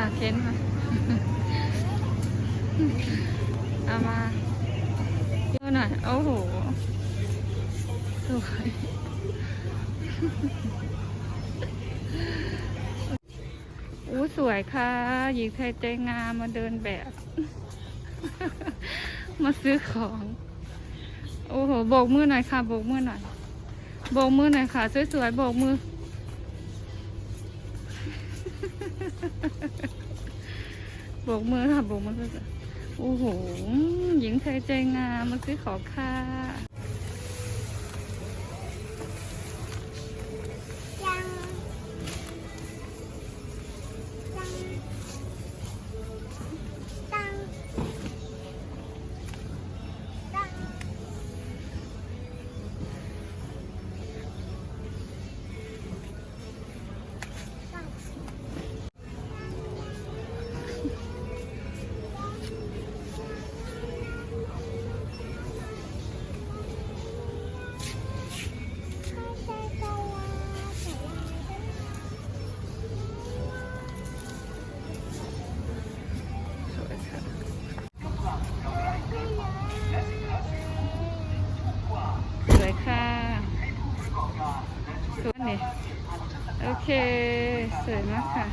่ะเค้นมาเอามาดูหน่อย โอ้โห สวยอู้สวยค่ะ หญิงไทยใจงามมาเดินแบบ มาซื้อของ โอ้โห โบกมือหน่อยค่ะ โบกมือหน่อย โบกมือหน่อยค่ะ สวยๆ โบกมือ บกมือค่ะโบกมือค่ะโอ้โห หญิงไทยใจงามมาซื้อขอค่ะ สวยนี่โอเค สวยมากค่ะ